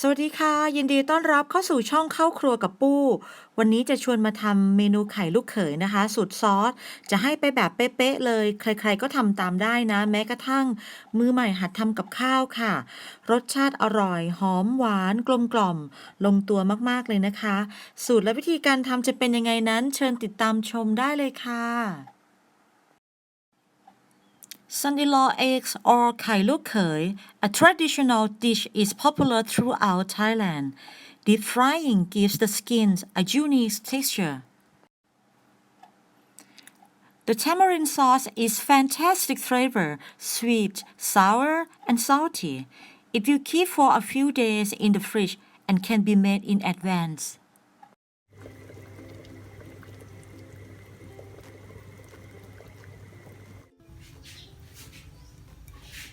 สวัสดีค่ะ ยินดีต้อนรับเข้าสู่ช่องเข้าครัวกับปู้ วันนี้จะชวนมาทำเมนูไข่ลูกเขยนะคะ สูตรซอส จะให้ไปแบบเป๊ะๆเลย ใครๆก็ทำตามได้นะ แม้กระทั่ง มือใหม่หัดทำกับข้าวค่ะ รสชาติอร่อย หอมหวานกลมกล่อม ลงตัวมากๆเลยนะคะ สูตรและวิธีการทำจะเป็นยังไงนั้น เชิญติดตามชมได้เลยค่ะ Son-in-law eggs or kai luk khơi, a traditional dish is popular throughout Thailand. Deep frying gives the skins a unique texture. The tamarind sauce is fantastic flavor, sweet, sour, and salty. It will keep for a few days in the fridge and can be made in advance.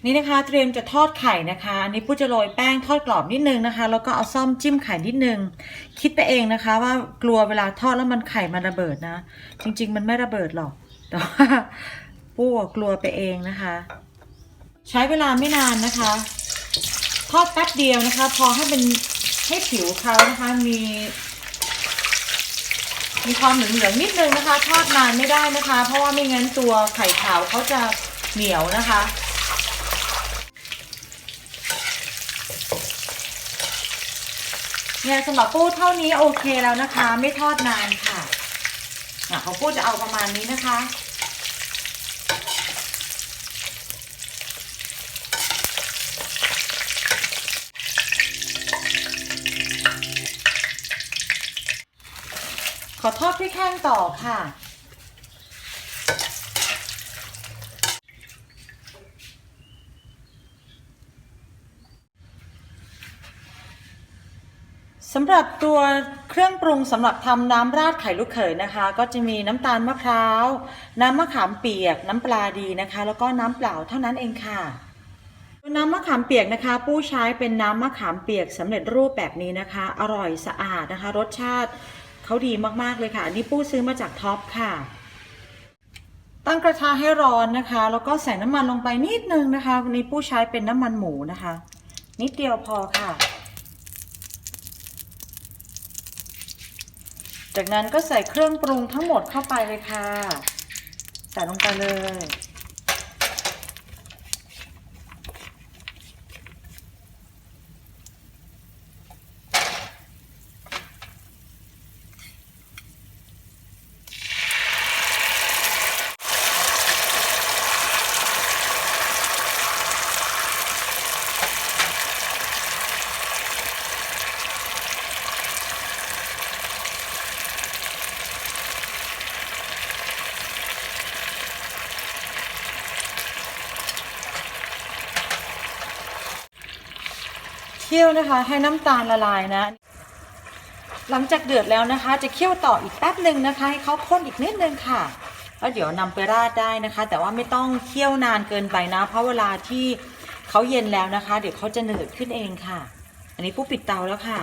นี่นะคะเตรียมจะทอดไข่นะคะอันนี้ปู้จะโรยแป้งทอดกรอบนิดนึงนะคะ แล้วก็เอาซ่อมจิ้มไข่นิดนึง คิดไปเองนะคะ ว่ากลัวเวลาทอดแล้วมันไข่มันระเบิดนะ จริง ๆ มันไม่ระเบิดหรอกแต่ว่าปู้กลัวไปเองนะคะ ใช้เวลาไม่นานนะคะ ทอดแป๊บเดียวนะคะ พอให้เป็นให้ผิวเขานะคะมีมีความเหลืองๆนิดนึงนะคะ ทอดนานไม่ได้นะคะ เพราะว่าไม่งั้นตัวไข่ขาวเขาจะเหนียวนะคะ เนี่ยสำหรับปูเท่านี้โอเคแล้วนะคะ ไม่ทอดนานค่ะอะขาปูจะเอาประมาณนี้นะคะขอทอดพริกแห้งต่อค่ะ สำหรับตัวเครื่องปรุงสำหรับทำน้ำราดไข่ลูกเขยนะคะ ก็จะมีน้ำตาลมะพร้าว น้ำมะขามเปียก น้ำปลาดีนะคะ แล้วก็น้ำเปล่าเท่านั้นเองค่ะน้ำมะขามเปียกนะคะปู้ใช้เป็นน้ำมะขามเปียกสำเร็จรูปแบบนี้นะคะ อร่อยสะอาดนะคะ รสชาติเขาดีมากๆเลยค่ะอันนี้ปู้ซื้อมาจากท็อปค่ะ ตั้งกระทะให้ร้อนนะคะ แล้วก็ใส่น้ำมันลงไปนิดนึงนะคะวันนี้ปู้ใช้เป็นน้ำมันหมูนะคะ นิดเดียวพอค่ะ จากนั้นก็ใส่เครื่องปรุงทั้งหมดเข้าไปเลยค่ะ ใส่ลงไปเลย คี่ยวนะคะ ให้น้ำตาลละลายนะ หลังจากเดือดแล้วนะคะ จะเคี่ยวต่ออีกแป๊บหนึ่งนะคะ ให้เขาข้นอีกนิดนึงค่ะแล้วเดี๋ยวนำไปราดได้นะคะ แต่ว่าไม่ต้องเคี่ยวนานเกินไปนะ เพราะเวลาที่เขาเย็นแล้วนะคะ เดี๋ยวเขาจะหนืดขึ้นเองค่ะ อันนี้ผู้ปิดเตาแล้วค่ะ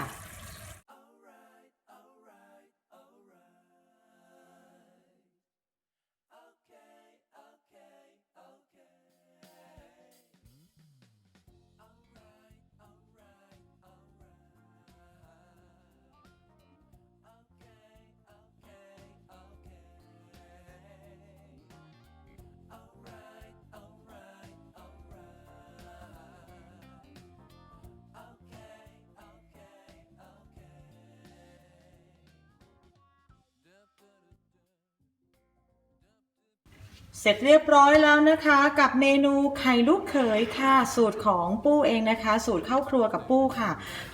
เสร็จเรียบร้อยแล้วนะคะกับเมนูไข่ลูกเขยค่ะ สูตรของปู้เองนะคะ สูตรเข้าครัวกับปู้ค่ะ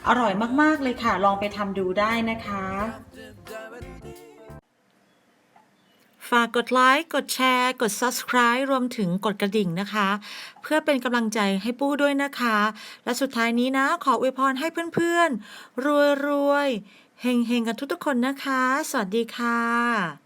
อร่อยมากๆเลยค่ะ ลองไปทำดูได้นะคะ ฝากกดไลค์กดแชร์ กด subscribe รวมถึงกดกระดิ่งนะคะ เพื่อเป็นกำลังใจให้ปู้ด้วยนะคะ และสุดท้ายนี้นะ ขออวยพรให้เพื่อนๆ รวยๆเฮงๆ กันทุกๆคนนะคะ สวัสดีค่ะ